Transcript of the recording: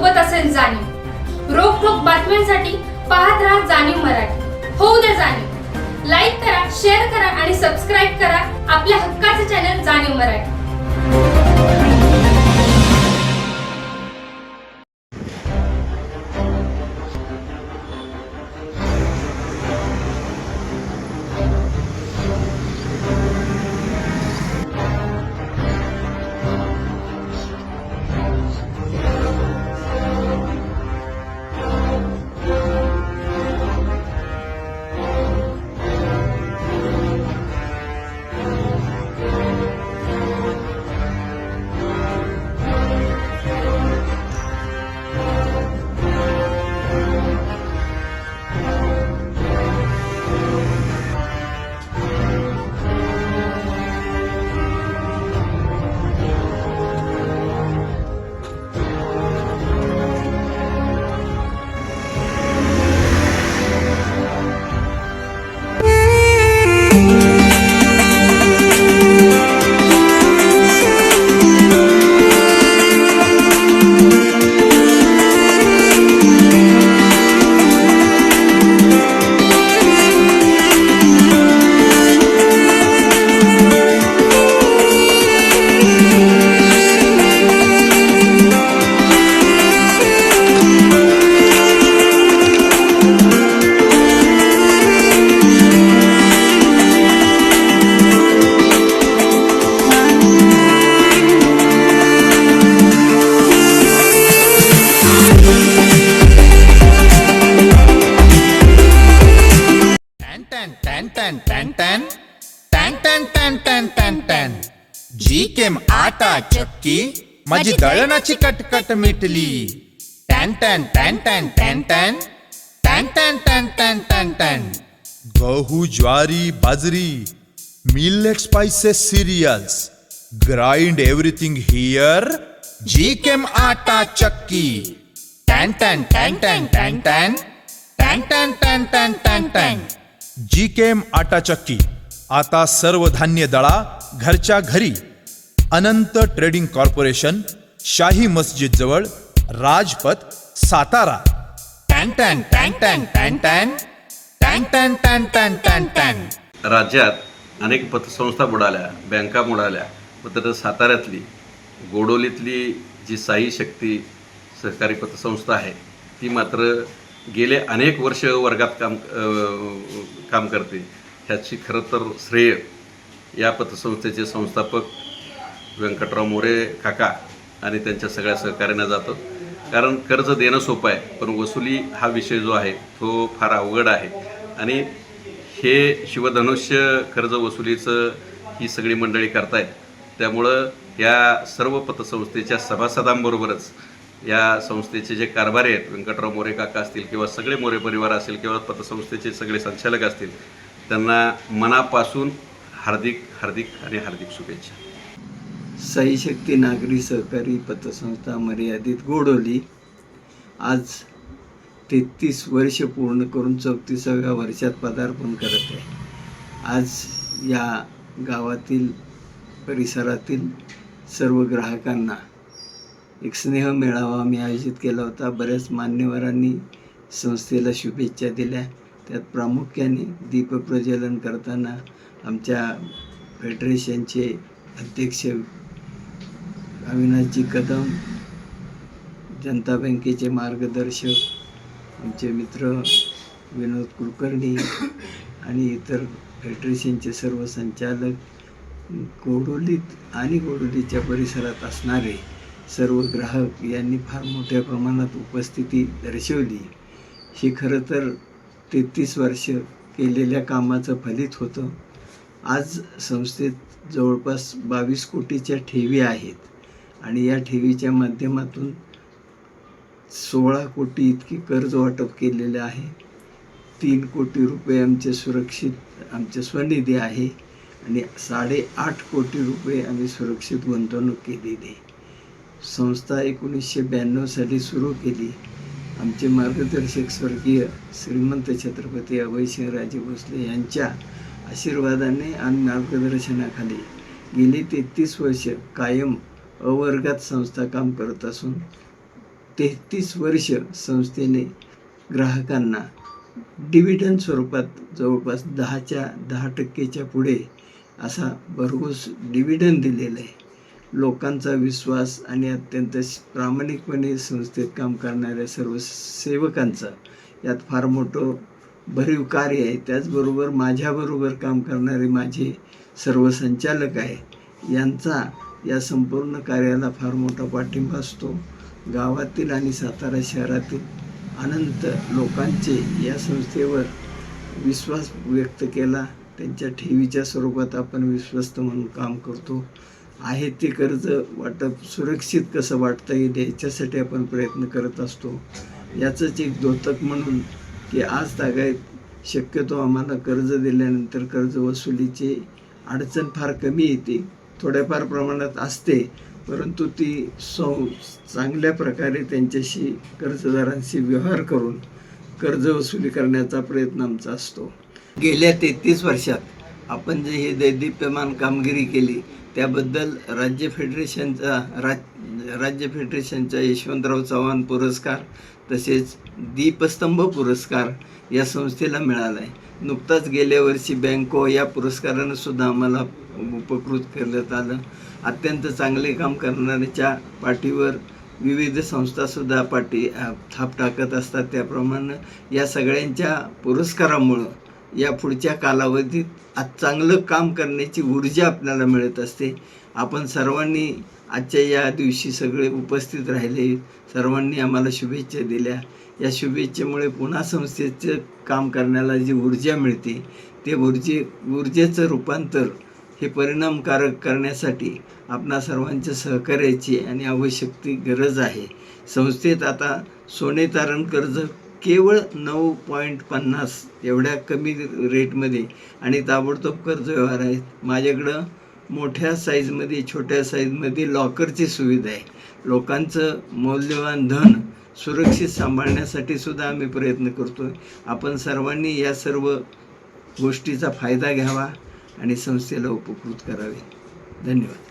सोबत असेल जाणीव. रोखोक बातम्यांसाठी पाहत राहा जाणीव मराठी. होऊ द्या जाणीव. लाईक करा शेअर करा आणि सबस्क्राईब करा आपल्या हक्काचे चॅनल जाणीव मराठी. टॅन टॅन टॅन टॅन टॅन टॅन टॅन टॅन जी केम आटा चक्की माझी दळणाची कटकट मिटली टॅन टॅन टॅन टॅन टॅन टॅन टॅन टॅन टॅन टॅन टॅन टॅन गहू ज्वारी बाजरी millet spices cereals grind everything here जी केम आटा चक्की टॅन टॅन टॅन टॅन टॅन टॅन टॅन टॅन टॅन टॅन टॅन टॅन जी केम आटा चक्की आता सर्व धान्य दळा घरच्या घरी. अनंत ट्रेडिंग कॉर्पोरेशन शाही मस्जिद जवळ राजपथ सातारा. टॅन टॅन टॅन टॅन टॅन टॅन. टॅन टॅन टॅन टॅन टॅन टॅन. राज्यात अनेक पतसंस्था बुडाल्या बँका बुडाल्या व तर साताऱ्यातली गोडोलीतली जी साई शक्ती सहकारी पतसंस्था आहे ती मात्र गेले अनेक वर्ष वर्गात काम काम करते. ह्याची खरं तर श्रेय या पतसंस्थेचे संस्थापक व्यंकटराव मोरे काका आणि त्यांच्या सगळ्या सहकार्यानं जातं. कारण कर्ज देणं सोपं आहे पण वसुली हा विषय जो आहे तो फार अवघड आहे. आणि हे शिवधनुष्य कर्ज वसुलीचं ही सगळी मंडळी करतायत. त्यामुळं या सर्व पतसंस्थेच्या सभासदांबरोबरच या संस्थेचे जे कारभारी आहेत व्यंकटराव मोरे काका असतील किंवा सगळे मोरे परिवार असेल किंवा पतसंस्थेचे सगळे संचालक असतील त्यांना मनापासून हार्दिक हार्दिक आणि हार्दिक शुभेच्छा. साई शक्ती नागरी सहकारी पतसंस्था मर्यादित गोडोली आज तेहतीस वर्ष पूर्ण करून चौतीसाव्या वर्षात पदार्पण करत आहे. आज या गावातील परिसरातील सर्व ग्राहकांना एक स्नेह मेळावा मी आयोजित केला होता. बऱ्याच मान्यवरांनी संस्थेला शुभेच्छा दिल्या. त्यात प्रामुख्याने दीपप्रज्वलन करताना आमच्या फेडरेशनचे अध्यक्ष अविनाशजी कदम जनता बँकेचे मार्गदर्शक आमचे मित्र विनोद कुलकर्णी आणि इतर फेडरेशनचे सर्व संचालक गोडोलीत आणि गोडोलीच्या परिसरात असणारे सर्व ग्राहक यांनी फार मोठ्या प्रमाणात उपस्थिती दर्शवली. हे खरं तर तेहतीस वर्ष केलेल्या कामाचं फलित होतं. आज संस्थेत जवळपास बावीस कोटीच्या ठेवी आहेत आणि या ठेवीच्या माध्यमातून सोळा कोटी इतकी कर्ज वाटप केलेलं आहे. तीन कोटी रुपये आमचे सुरक्षित आमचे स्वनिधी आहे आणि साडेआठ कोटी रुपये आम्ही सुरक्षित गुंतवणूक केलेली आहे. संस्था एकोणीसशे ब्याण्णव साली सुरू केली. आमचे मार्गदर्शक स्वर्गीय श्रीमंत छत्रपती अभयसिंहराजे भोसले यांच्या आशीर्वादाने आणि मार्गदर्शनाखाली गेली तेहतीस वर्ष कायम अवर्गात संस्था काम करत असून तेहतीस वर्ष संस्थेने ग्राहकांना डिव्हिडन स्वरूपात जवळपास दहाच्या दहा टक्केच्या पुढे असा भरघोस डिव्हिडन दिलेला आहे. लोकांचा विश्वास आणि अत्यंत प्रामाणिकपणे संस्थेत काम करणाऱ्या सर्व सेवकांचं यात फार मोठं भरीव कार्य आहे. त्याचबरोबर माझ्याबरोबर काम करणारे माझे सर्व संचालक आहे. यांचा या संपूर्ण कार्याला फार मोठा पाठिंबा असतो. गावातील आणि सातारा शहरातील अनंत लोकांचे या संस्थेवर विश्वास व्यक्त केला. त्यांच्या ठेवीच्या स्वरूपात आपण विश्वस्त म्हणून काम करतो. आहे ते कर्ज वाटप सुरक्षित कसं वाटता येईल याच्यासाठी आपण प्रयत्न करत असतो. याचंच एक द्योतक म्हणून की आज तागायत शक्यतो आम्हाला कर्ज दिल्यानंतर कर्ज वसुलीची अडचण फार कमी येते. थोड्याफार प्रमाणात असते परंतु ती सौ चांगल्या प्रकारे त्यांच्याशी कर्जदारांशी व्यवहार करून कर्ज वसुली करण्याचा प्रयत्न आमचा असतो. गेल्या तेहतीस वर्षात आपण जे हे दैदिप्यमान कामगिरी केली त्याबद्दल राज्य फेडरेशनचा राज राज्य फेडरेशनचा यशवंतराव चव्हाण पुरस्कार तसेच दीपस्तंभ पुरस्कार या संस्थेला मिळाला आहे नुकताच गेल्या वर्षी बँको या पुरस्कारानं सुद्धा आम्हाला उपकृत करण्यात आलं. अत्यंत चांगले काम करणाऱ्याच्या पाठीवर विविध संस्थासुद्धा पाठी थाप टाकत असतात. त्याप्रमाणे या सगळ्यांच्या पुरस्कारामुळं या पुढच्या कालावधीत आज चांगलं काम करण्याची ऊर्जा आपल्याला मिळत असते. आपण सर्वांनी आजच्या या दिवशी सगळे उपस्थित राहिले. सर्वांनी आम्हाला शुभेच्छा दिल्या. या शुभेच्छेमुळे पुन्हा संस्थेचं काम करण्याला जी ऊर्जा मिळते ते ऊर्जे ऊर्जेचं रूपांतर हे परिणामकारक करण्यासाठी आपणा सर्वांच्या सहकार्याची आणि आवश्यक ती गरज आहे. संस्थेत आता सोने तारण कर्ज केवळ नऊ पॉईंट पन्नास एवढ्या कमी रेटमध्ये आणि ताबडतोब कर्ज व्यवहार आहेत. माझ्याकडं मोठ्या साईजमध्ये छोट्या साईजमध्ये लॉकरची सुविधा आहे. लोकांचं मौल्यवान धन सुरक्षित सांभाळण्यासाठी सुद्धा आम्ही प्रयत्न करतो आहे आपण सर्वांनी या सर्व गोष्टीचा फायदा घ्यावा आणि संस्थेला उपकृत करावे. धन्यवाद.